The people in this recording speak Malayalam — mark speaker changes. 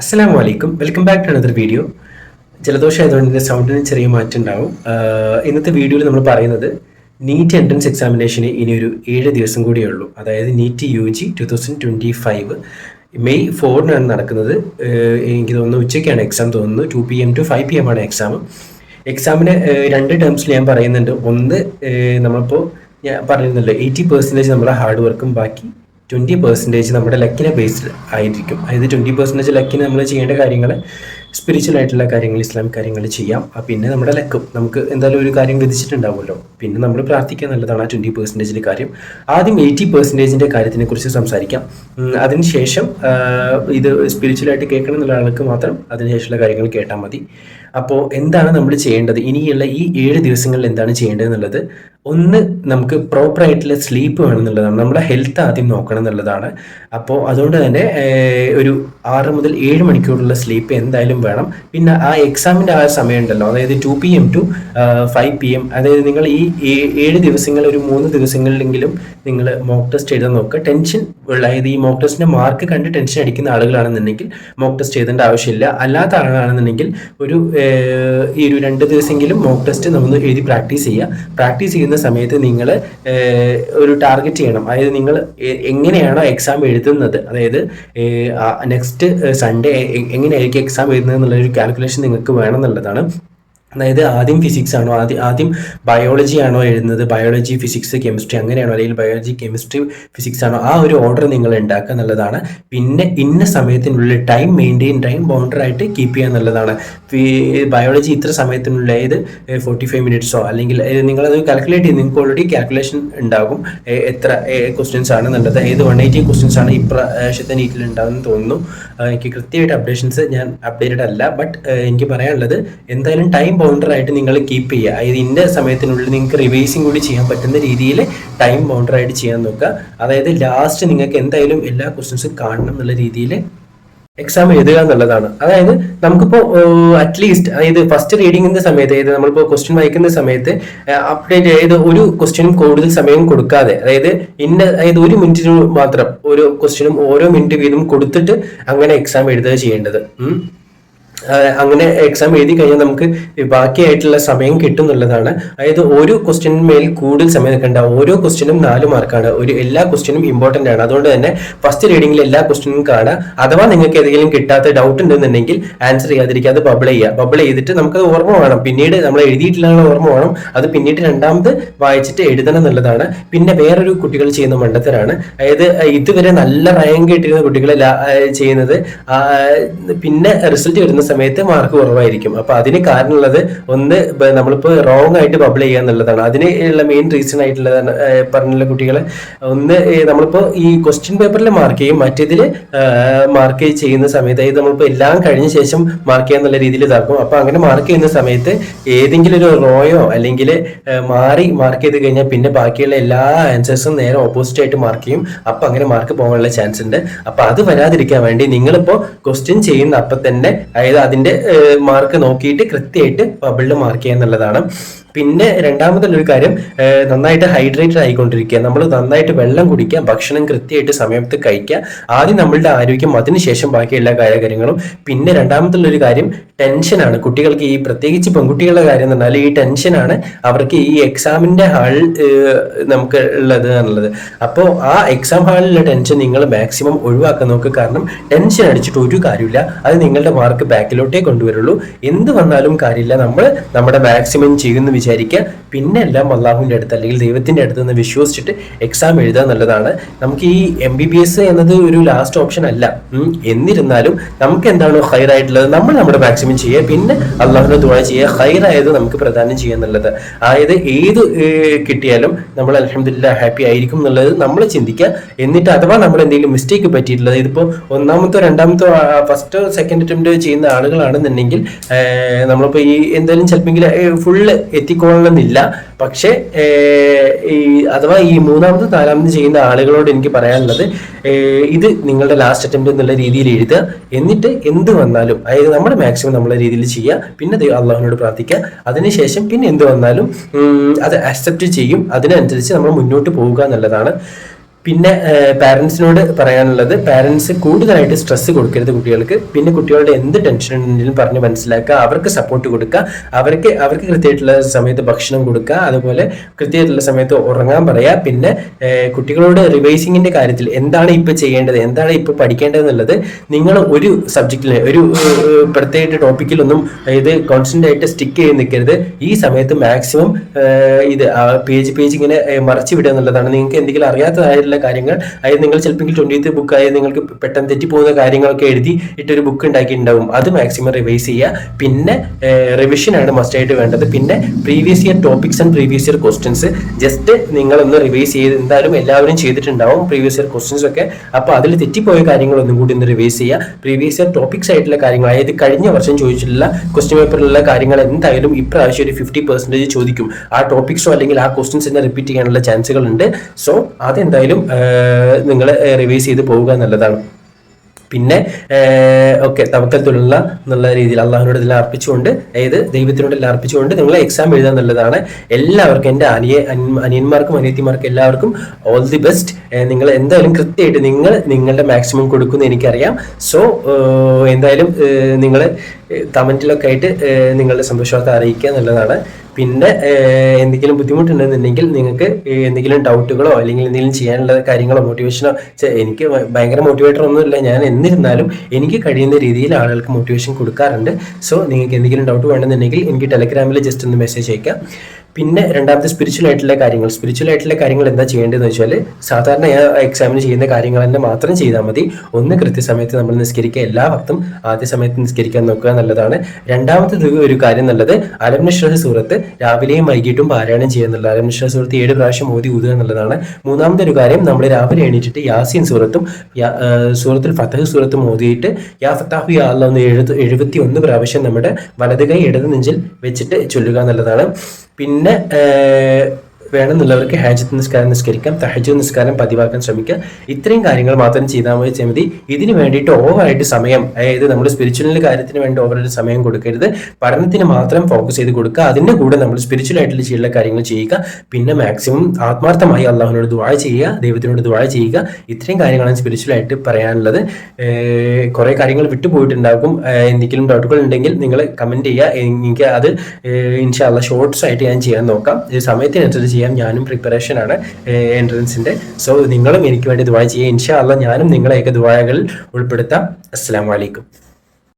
Speaker 1: അസ്സലാം വലൈക്കും welcome back to another video. ജലദോഷം ആയതുകൊണ്ട് ഇതിന്റെ സൗണ്ടിന് ചെറിയ മാറ്റം ഉണ്ടാവും ഇന്നത്തെ വീഡിയോയിൽ നമ്മൾ പറയുന്നത് നീറ്റ് എൻട്രൻസ് എക്സാമിനേഷന് ഇനി ഒരു ഏഴ് ദിവസം കൂടിയേ ഉള്ളൂ. അതായത് NEET U G two thousand twenty five. May ഫോറിനാണ് നടക്കുന്നത്. എനിക്ക് തോന്നുന്നു ഉച്ചയ്ക്കാണ് എക്സാം തോന്നുന്നു two P M two five P M ആണ് എക്സാം. എക്സാമിന് രണ്ട് ടേംസിൽ ഞാൻ പറയുന്നുണ്ട്. ഒന്ന് നമ്മളിപ്പോൾ ഞാൻ പറയുന്നല്ലോ എയ്റ്റി പെർസെന്റേജ് നമ്മുടെ ഹാർഡ് വർക്കും ബാക്കി. ട്വന്റി പെർസെന്റേജ് നമ്മുടെ ലക്കിനെ ബേസ്ഡ് ആയിരിക്കും. അതായത് ട്വന്റി പെർസെന്റേജ് ലക്കിന് നമ്മൾ ചെയ്യേണ്ട കാര്യങ്ങൾ സ്പിരിച്വൽ ആയിട്ടുള്ള കാര്യങ്ങൾ ഇസ്ലാമിക് കാര്യങ്ങൾ ചെയ്യാം. പിന്നെ നമ്മുടെ ലക്കും. നമുക്ക് എന്തായാലും ഒരു കാര്യം വിധിച്ചിട്ടുണ്ടാവുമല്ലോ. പിന്നെ നമ്മൾ പ്രാർത്ഥിക്കുക നല്ലതാണ്. ആ ട്വന്റി പെർസെന്റേജിന്റെ കാര്യം. ആദ്യം എയ്റ്റി പെർസെന്റേജിന്റെ കാര്യത്തിനെ കുറിച്ച് സംസാരിക്കാം. അതിനുശേഷം ഇത് സ്പിരിച്വലായിട്ട് കേൾക്കണം എന്നുള്ള ആൾക്ക് മാത്രം അതിനുശേഷമുള്ള കാര്യങ്ങൾ കേട്ടാൽ മതി. അപ്പോൾ എന്താണ് നമ്മൾ ചെയ്യേണ്ടത്? ഇനിയുള്ള ഈ ഏഴ് ദിവസങ്ങളിൽ എന്താണ് ചെയ്യേണ്ടത് എന്നുള്ളത് ഒന്ന് നമുക്ക് പ്രോപ്പർ ആയിട്ടുള്ള സ്ലീപ്പ് വേണം എന്നുള്ളതാണ്. നമ്മുടെ ഹെൽത്ത് ആദ്യം നോക്കണം എന്നുള്ളതാണ്. അപ്പോൾ അതുകൊണ്ട് തന്നെ ഒരു ആറ് മുതൽ ഏഴ് മണിക്കൂറുള്ള സ്ലീപ്പ് എന്തായാലും വേണം. പിന്നെ ആ എക്സാമിന്റെ ആ സമയം ഉണ്ടല്ലോ അതായത് two P M to five P M അതായത് നിങ്ങൾ ഈ ഏഴ് ദിവസങ്ങൾ ഒരു മൂന്ന് ദിവസങ്ങളിലെങ്കിലും നിങ്ങൾ മോക്ക് ടെസ്റ്റ് എഴുതാൻ നോക്കുക. ടെൻഷൻ അതായത് ഈ മോക്ക് ടെസ്റ്റിന്റെ മാർക്ക് കണ്ട് ടെൻഷൻ അടിക്കുന്ന ആളുകളാണെന്നുണ്ടെങ്കിൽ മോക്ക് ടെസ്റ്റ് എഴുതേണ്ട ആവശ്യമില്ല. അല്ലാത്ത ആളാണെന്നുണ്ടെങ്കിൽ ഒരു ഈ ഒരു രണ്ട് ദിവസമെങ്കിലും മോക്ക് ടെസ്റ്റ് നമ്മൾ എഴുതി പ്രാക്ടീസ് ചെയ്യുക. പ്രാക്ടീസ് ചെയ്യുന്ന സമയത്ത് നിങ്ങൾ ഒരു ടാർഗറ്റ് ചെയ്യണം. അതായത് നിങ്ങൾ എങ്ങനെയാണോ എക്സാം എഴുതുന്നത്? അതായത് നെക്സ്റ്റ് സൺഡേ എങ്ങനെയായിരിക്കും എക്സാം എഴുതുന്നത്? എന്നുള്ള ഒരു കാൽക്കുലേഷൻ നിങ്ങൾക്ക് വേണം എന്നുള്ളതാണ്. അതായത് ആദ്യം ഫിസിക്സ് ആണോ? ആദ്യം ആദ്യം ബയോളജി ആണോ എഴുതുന്നത്? ബയോളജി ഫിസിക്സ് കെമിസ്ട്രി അങ്ങനെയാണോ? അല്ലെങ്കിൽ ബയോളജി കെമിസ്ട്രി ഫിസിക്സ് ആണോ? ആ ഒരു ഓർഡർ നിങ്ങൾ ഉണ്ടാക്കുക എന്നുള്ളതാണ്. പിന്നെ ഇന്ന സമയത്തിനുള്ളിൽ ടൈം മെയിന്റെയിൻ ടൈം ബൗണ്ടറി ആയിട്ട് കീപ്പ് ചെയ്യുക എന്നുള്ളതാണ്. ബയോളജി ഇത്ര സമയത്തിനുള്ളിൽ ഏത് ഫോർട്ടി ഫൈവ് മിനിറ്റ്സോ അല്ലെങ്കിൽ നിങ്ങളത് കാൽക്കുലേറ്റ് ചെയ്ത് നിങ്ങൾക്ക് ഓൾറെഡി കാൽക്കുലേഷൻ ഉണ്ടാകും. എത്ര ക്വസ്റ്റ്യൻസ് ആണ് എന്നുള്ളത്. ഏത് വൺ എയ്റ്റി ക്വസ്റ്റ്യൻസ് ആണ് ഇപ്രാവശ്യത്തെ നീറ്റിൽ ഉണ്ടാകുമെന്ന് തോന്നുന്നു. എനിക്ക് കൃത്യമായിട്ട് അപ്ഡേഷൻസ് ഞാൻ അപ്ഡേറ്റഡ് അല്ല. ബട്ട് എനിക്ക് പറയാനുള്ളത് എന്തായാലും ടൈം ബൗണ്ടർ ആയിട്ട് നിങ്ങൾ കീപ്പ് ചെയ്യുക. അതായത് ഇന്ന സമയത്തിനുള്ളിൽ നിങ്ങൾക്ക് റിവൈസിങ് കൂടി ചെയ്യാൻ പറ്റുന്ന രീതിയിൽ ടൈം ബൗണ്ടർ ആയിട്ട് ചെയ്യാൻ നോക്കുക. അതായത് ലാസ്റ്റ് നിങ്ങൾക്ക് എന്തായാലും എല്ലാ ക്വസ്റ്റ്യൻസും കാണണം എന്നുള്ള രീതിയിൽ എക്സാം എഴുതുക എന്നുള്ളതാണ്. അതായത് നമുക്കിപ്പോൾ അറ്റ്ലീസ്റ്റ് അതായത് ഫസ്റ്റ് റീഡിങ്ങിന്റെ സമയത്ത് അതായത് നമ്മളിപ്പോൾ ക്വസ്റ്റ്യൻ വായിക്കുന്ന സമയത്ത് അപ്ഡേറ്റ് അതായത് ഒരു ക്വസ്റ്റ്യനും കൂടുതൽ സമയം കൊടുക്കാതെ അതായത് ഇന്ന അതായത് ഒരു മിനിറ്റിന് മാത്രം ഓരോ ക്വസ്റ്റ്യനും ഓരോ മിനിറ്റ് വീതം കൊടുത്തിട്ട് അങ്ങനെ എക്സാം എഴുതുക ചെയ്യേണ്ടത്. അങ്ങനെ എക്സാം എഴുതി കഴിഞ്ഞാൽ നമുക്ക് ബാക്കിയായിട്ടുള്ള സമയം കിട്ടും എന്നുള്ളതാണ് അതായത് ഓരോ ക്വസ്റ്റ്യനും മേൽ കൂടുതൽ സമയം നിൽക്കേണ്ട ഓരോ ക്വസ്റ്റ്യനും നാല് മാർക്കാണ് ഒരു എല്ലാ ക്വസ്റ്റ്യനും ഇമ്പോർട്ടന്റ് ആണ്. അതുകൊണ്ട് തന്നെ ഫസ്റ്റ് റീഡിംഗിൽ എല്ലാ ക്വസ്റ്റ്യനും കാണുക. അഥവാ നിങ്ങൾക്ക് ഏതെങ്കിലും കിട്ടാത്ത ഡൗട്ട് ഉണ്ടെന്നുണ്ടെങ്കിൽ ആൻസർ ചെയ്യാതിരിക്കാതെ ബബിൾ ചെയ്യുക. ബബിൾ ചെയ്തിട്ട് നമുക്ക് ഓർമ്മ വേണം. പിന്നീട് നമ്മൾ എഴുതിയിട്ടില്ല ഓർമ്മ വേണം. അത് പിന്നീട് രണ്ടാമത് വായിച്ചിട്ട് എഴുതണം എന്നുള്ളതാണ്. പിന്നെ വേറൊരു കുട്ടികൾ ചെയ്യുന്ന മണ്ടത്തരാണ്. അതായത് ഇതുവരെ നല്ല റാങ്ക് കിട്ടിയിരുന്ന കുട്ടികൾ ചെയ്യുന്നത്. പിന്നെ റിസൾട്ട് വരുന്ന സമയത്ത് മാർക്ക് കുറവായിരിക്കും. അപ്പൊ അതിന് കാരണമുള്ളത് ഒന്ന് നമ്മളിപ്പോ റോങ് ആയിട്ട് പബ്ലിക് ചെയ്യുക എന്നുള്ളതാണ്. അതിന് ഉള്ള മെയിൻ റീസൺ ആയിട്ടുള്ളതാണ് പറഞ്ഞുള്ള കുട്ടികൾ ഒന്ന് നമ്മളിപ്പോ ഈ ക്വസ്റ്റ്യൻ പേപ്പറിൽ മാർക്ക് ചെയ്യും. മറ്റേതിൽ മാർക്ക് ചെയ്യുന്ന സമയത്ത് അതായത് നമ്മളിപ്പോ എല്ലാം കഴിഞ്ഞ ശേഷം മാർക്ക് ചെയ്യാന്നുള്ള രീതിയിൽ ഇതാക്കും. അപ്പൊ അങ്ങനെ മാർക്ക് ചെയ്യുന്ന സമയത്ത് ഏതെങ്കിലും ഒരു റോയോ അല്ലെങ്കിൽ മാറി മാർക്ക് ചെയ്ത് കഴിഞ്ഞാൽ പിന്നെ ബാക്കിയുള്ള എല്ലാ ആൻസേഴ്സും നേരെ ഓപ്പോസിറ്റ് ആയിട്ട് മാർക്ക് ചെയ്യും. അപ്പൊ അങ്ങനെ മാർക്ക് പോകാനുള്ള ചാൻസ് ഉണ്ട്. അപ്പൊ അത് വരാതിരിക്കാൻ വേണ്ടി നിങ്ങളിപ്പോ ക്വസ്റ്റ്യൻ ചെയ്യുന്ന അപ്പൊ തന്നെ അതായത് അതിന്റെ മാർക്ക് നോക്കിയിട്ട് കൃത്യമായിട്ട് ബബിളിൽ മാർക്ക് ചെയ്യുക എന്നുള്ളതാണ്. പിന്നെ രണ്ടാമതുള്ളൊരു കാര്യം ഏഹ്, നന്നായിട്ട് ഹൈഡ്രേറ്റഡ് ആയിക്കൊണ്ടിരിക്കുക. നമ്മൾ നന്നായിട്ട് വെള്ളം കുടിക്കുക ഭക്ഷണം കൃത്യമായിട്ട് സമയത്ത് കഴിക്കുക. ആദ്യം നമ്മളുടെ ആരോഗ്യം അതിനുശേഷം ബാക്കി എല്ലാ കാര്യങ്ങളും. പിന്നെ രണ്ടാമതുള്ളൊരു കാര്യം ടെൻഷനാണ്. കുട്ടികൾക്ക് ഈ പ്രത്യേകിച്ച് പെൺകുട്ടികളുടെ കാര്യം എന്ന് പറഞ്ഞാൽ ഈ ടെൻഷനാണ് അവർക്ക് ഈ എക്സാമിന്റെ ഹാൾ നമുക്ക് ഉള്ളത് എന്നുള്ളത്. അപ്പോൾ ആ എക്സാം ഹാളിലുള്ള ടെൻഷൻ നിങ്ങൾ മാക്സിമം ഒഴിവാക്കാൻ നോക്കുക കാരണം ടെൻഷൻ അടിച്ചിട്ട് ഒരു കാര്യമില്ല. അത് നിങ്ങളുടെ മാർക്ക് ബാക്കിലോട്ടേ കൊണ്ടുവരുള്ളൂ. എന്ത് വന്നാലും കാര്യമില്ല. നമ്മൾ നമ്മുടെ മാക്സിമം ചെയ്യുമെന്ന് വിചാരിക്കുക. പിന്നെ എല്ലാം അള്ളാഹുവിന്റെ അടുത്ത് അല്ലെങ്കിൽ ദൈവത്തിന്റെ അടുത്ത് നിന്ന് വിശ്വസിച്ചിട്ട് എക്സാം എഴുതുക എന്നുള്ളതാണ്. നമുക്ക് ഈ എം ബി ബി എസ് എന്നത് ഒരു ലാസ്റ്റ് ഓപ്ഷൻ അല്ല. എന്നിരുന്നാലും നമുക്ക് എന്താണ് ഹൈർ ആയിട്ടുള്ളത് നമ്മൾ നമ്മുടെ മാക്സിമം ചെയ്യുക. പിന്നെ അള്ളാഹുവിനെ ദുആ ചെയ്യുക. ആയത് നമുക്ക് പ്രദാനം ചെയ്യുക എന്നുള്ളത്. അതായത് ഏത് കിട്ടിയാലും നമ്മൾ അലഹമില്ല ഹാപ്പി ആയിരിക്കും എന്നുള്ളത് നമ്മൾ ചിന്തിക്കുക. എന്നിട്ട് അഥവാ നമ്മൾ എന്തെങ്കിലും മിസ്റ്റേക്ക് പറ്റിയിട്ടുള്ളത് ഇതിപ്പോൾ ഒന്നാമത്തോ രണ്ടാമത്തോ ഫസ്റ്റോ സെക്കൻഡ് അറ്റംപ്റ്റ് ചെയ്യുന്ന ആളുകളാണെന്നുണ്ടെങ്കിൽ നമ്മളിപ്പോൾ ഈ എന്തായാലും ചിലപ്പോൾ ഫുള്ള് എത്തിക്കൊള്ളണമെന്നില്ല പക്ഷേ ഈ അഥവാ ഈ മൂന്നാമത് നാലാമത് ചെയ്യുന്ന ആളുകളോട് എനിക്ക് പറയാനുള്ളത് ഇത് നിങ്ങളുടെ ലാസ്റ്റ് അറ്റംപ്റ്റ് എന്നുള്ള രീതിയിൽ എഴുതുക. എന്നിട്ട് എന്ത് വന്നാലും അതായത് നമ്മുടെ മാക്സിമം നമ്മളെ രീതിയിൽ ചെയ്യുക. പിന്നെ അള്ളാഹുവിനോട് പ്രാർത്ഥിക്കുക. അതിനുശേഷം പിന്നെ എന്ത് വന്നാലും അത് അക്സെപ്റ്റ് ചെയ്യും. അതിനനുസരിച്ച് നമ്മൾ മുന്നോട്ട് പോവുക എന്നുള്ളതാണ്. പിന്നെ പാരൻസിനോട് പറയാനുള്ളത് പാരൻസ് കൂടുതലായിട്ട് സ്ട്രെസ് കൊടുക്കരുത് കുട്ടികൾക്ക്. പിന്നെ കുട്ടികളുടെ എന്ത് ടെൻഷൻ ഉണ്ടെങ്കിലും പറഞ്ഞ് മനസ്സിലാക്കുക അവർക്ക് സപ്പോർട്ട് കൊടുക്കുക അവർക്ക് അവർക്ക് കൃത്യമായിട്ടുള്ള സമയത്ത് ഭക്ഷണം കൊടുക്കുക അതുപോലെ കൃത്യമായിട്ടുള്ള സമയത്ത് ഉറങ്ങാൻ പറയുക. പിന്നെ കുട്ടികളോട് റിവൈസിങ്ങിന്റെ കാര്യത്തിൽ എന്താണ് ഇപ്പോൾ ചെയ്യേണ്ടത് എന്താണ് ഇപ്പോൾ പഠിക്കേണ്ടതെന്നുള്ളത് നിങ്ങൾ ഒരു സബ്ജക്റ്റിൽ ഒരു പ്രത്യേക ടോപ്പിക്കിലൊന്നും ഇത് കോൺസ്റ്റന്റ് ആയിട്ട് സ്റ്റിക്ക് ചെയ്ത് നിൽക്കരുത്. ഈ സമയത്ത് മാക്സിമം ഇത് പേജ് പേജ് ഇങ്ങനെ മറച്ചു വിടുക എന്നുള്ളതാണ്. നിങ്ങൾക്ക് എന്തെങ്കിലും അറിയാത്തതായിട്ടുള്ള കാര്യങ്ങൾ. അതായത് നിങ്ങൾ ചിലപ്പോൾ ട്വന്റിയത്ത് ബുക്ക് ആയത് നിങ്ങൾക്ക് പെട്ടെന്ന് തെറ്റിപ്പോകുന്ന കാര്യങ്ങളൊക്കെ എഴുതി ഇട്ടൊരു ബുക്ക് ഉണ്ടാക്കിയിട്ടുണ്ടാവും. അത് മാക്സിമം റിവൈസ് ചെയ്യുക. പിന്നെ റിവിഷൻ ആണ് മസ്റ്റ് ആയിട്ട് വേണ്ടത്. പിന്നെ previous year topics and previous year questions just നിങ്ങളൊന്ന് റിവൈസ് ചെയ്ത് എന്തായാലും എല്ലാവരും ചെയ്തിട്ടുണ്ടാവും പ്രീവിയസ് ഇയർ ക്വസ്റ്റ്യൻസ് ഒക്കെ. അപ്പോൾ അതിൽ തെറ്റിപ്പോയ കാര്യങ്ങൾ ഒന്നും കൂടി ഒന്ന് റിവൈസ് ചെയ്യുക. പ്രീവിയസ് ഇയർ ടോപ്പിക്സ് ആയിട്ടുള്ള കാര്യങ്ങൾ അതായത് കഴിഞ്ഞ വർഷം ചോദിച്ചിട്ടുള്ള ക്വസ്റ്റ്യൻ പേപ്പറിലുള്ള കാര്യങ്ങൾ എന്തായാലും ഇപ്രാവശ്യം ഒരു ഫിഫ്റ്റി പെർസെന്റേജ് ചോദിക്കും. ആ ടോപ്പിക്സോ അല്ലെങ്കിൽ ആ ക്വസ്റ്റ്യൻസ് തന്നെ റിപ്പീറ്റ് ചെയ്യാനുള്ള ചാൻസുകൾ ഉണ്ട് സോ അതെന്തായാലും നിങ്ങൾ റിവൈസ് ചെയ്ത് പോവുക എന്നുള്ളതാണ് പിന്നെ ഓക്കെ തവക്കത്തുള്ള എന്നുള്ള രീതിയിൽ അള്ളാഹുനോട് ഇതിൽ അർപ്പിച്ചുകൊണ്ട് അതായത് ദൈവത്തിനോട് എല്ലാം അർപ്പിച്ചുകൊണ്ട് നിങ്ങൾ എക്സാം എഴുതാൻ എന്നുള്ളതാണ് എല്ലാവർക്കും എന്റെ അനിയ അനിയന്മാർക്കും അനിയത്തിമാർക്കും എല്ലാവർക്കും ഓൾ ദി ബെസ്റ്റ് നിങ്ങൾ എന്തായാലും കൃത്യമായിട്ട് നിങ്ങൾ നിങ്ങളുടെ മാക്സിമം കൊടുക്കുമെന്ന് എനിക്കറിയാം. സോ എന്തായാലും നിങ്ങൾ കമന്റിലൊക്കെ ആയിട്ട് നിങ്ങളുടെ സന്തോഷമൊക്കെ അറിയിക്കുക എന്നുള്ളതാണ്. പിന്നെ എന്തെങ്കിലും ബുദ്ധിമുട്ടുണ്ടെന്നുണ്ടെങ്കിൽ നിങ്ങൾക്ക് എന്തെങ്കിലും ഡൗട്ടുകളോ അല്ലെങ്കിൽ എന്തെങ്കിലും ചെയ്യാനുള്ള കാര്യങ്ങളോ മോട്ടിവേഷനോ എനിക്ക് ഭയങ്കര മോട്ടിവേറ്റർ ഒന്നുമില്ല. ഞാൻ എന്നിരുന്നാലും എനിക്ക് കഴിയുന്ന രീതിയിൽ ആളുകൾക്ക് മോട്ടിവേഷൻ കൊടുക്കാറുണ്ട്. സോ നിങ്ങൾക്ക് എന്തെങ്കിലും ഡൗട്ട് വേണമെന്നുണ്ടെങ്കിൽ എനിക്ക് ടെലഗ്രാമിൽ ജസ്റ്റ് ഒന്ന് മെസ്സേജ് അയക്കാം. പിന്നെ രണ്ടാമത്തെ സ്പിരിച്വൽ ആയിട്ടുള്ള കാര്യങ്ങൾ. സ്പിരിച്വൽ ആയിട്ടുള്ള കാര്യങ്ങൾ എന്താ ചെയ്യേണ്ടതെന്ന് വെച്ചാൽ സാധാരണ എക്സാമിന് ചെയ്യുന്ന കാര്യങ്ങൾ തന്നെ മാത്രം ചെയ്താൽ മതി. ഒന്ന് കൃത്യസമയത്ത് നമ്മൾ നിസ്കരിക്കുക. എല്ലാ ഭക്തും ആദ്യ സമയത്ത് നിസ്കരിക്കാൻ നോക്കുക നല്ലതാണ് രണ്ടാമത്തെ ഒരു- കാര്യം നല്ലത് അലംനിശ്വര സൂറത്ത് രാവിലെയും വൈകിട്ടും പാരായണം ചെയ്യുക അലംനിശ്വര സൂറത്ത് ഏഴ് പ്രാവശ്യം ഓതി ഊതുക എന്നുള്ളതാണ്. മൂന്നാമത്തെ ഒരു കാര്യം നമ്മൾ രാവിലെ എണീറ്റിട്ട് യാസീൻ സൂറത്തും സൂറത്തിൽ ഫത്തഹ് സൂറത്തും ഓതിയിട്ട് യാ ഫത്താഹു യാ എഴുപത്തി എഴുപത്തി ഒന്ന് പ്രാവശ്യം നമ്മുടെ വലത് കൈ ഇടത് നെഞ്ചിൽ വെച്ചിട്ട് ചൊല്ലുക എന്നുള്ളതാണ്. പിന്നെ വേണമെന്നുള്ളവർക്ക് ഹാജത്ത് നിസ്കാരം നിസ്കരിക്കാം തഹജു നിസ്കാരം പതിവാക്കാൻ ശ്രമിക്കുക. ഇത്രയും കാര്യങ്ങൾ മാത്രം ചെയ്താൽ മതി ചെയ്താൽ മതി ഇതിന് വേണ്ടിയിട്ട് ഓവറായിട്ട് സമയം അതായത് നമ്മൾ സ്പിരിച്വൽ കാര്യത്തിന് വേണ്ടി ഓവറായിട്ട് സമയം കൊടുക്കരുത്. പഠനത്തിന് മാത്രം ഫോക്കസ് ചെയ്ത് കൊടുക്കുക. അതിന്റെ കൂടെ നമ്മൾ സ്പിരിച്വൽ ആയിട്ട് ചെയ്യേണ്ട കാര്യങ്ങൾ ചെയ്യുക. പിന്നെ മാക്സിമം ആത്മാർത്ഥമായി അള്ളാഹുവിനോട് ദുആ ചെയ്യുക ദൈവത്തിനോട് ദുആ ചെയ്യുക. ഇത്രയും കാര്യങ്ങളാണ് സ്പിരിച്വൽ ആയിട്ട് പറയാനുള്ളത്. കുറേ കാര്യങ്ങൾ വിട്ടുപോയിട്ടുണ്ടാകും എന്തെങ്കിലും ഡൗട്ടുകൾ ഉണ്ടെങ്കിൽ നിങ്ങൾ കമന്റ് ചെയ്യുക. എനിക്ക് അത് ഇൻഷാല്ല ഷോർട്സ് ആയിട്ട് ഞാൻ ചെയ്യാൻ നോക്കാം. സമയത്തിനനുസരിച്ച് ചെയ്യാം ഞാനും പ്രിപ്പറേഷൻ ആണ് എൻട്രൻസിന്റെ സോ നിങ്ങളും എനിക്ക് വേണ്ടി ദുആ ചെയ്യുക. ഇൻഷാല്ല ഞാനും നിങ്ങളെയൊക്കെ ദുബായകളിൽ ഉൾപ്പെടുത്താം. അസ്സാം വലൈക്കും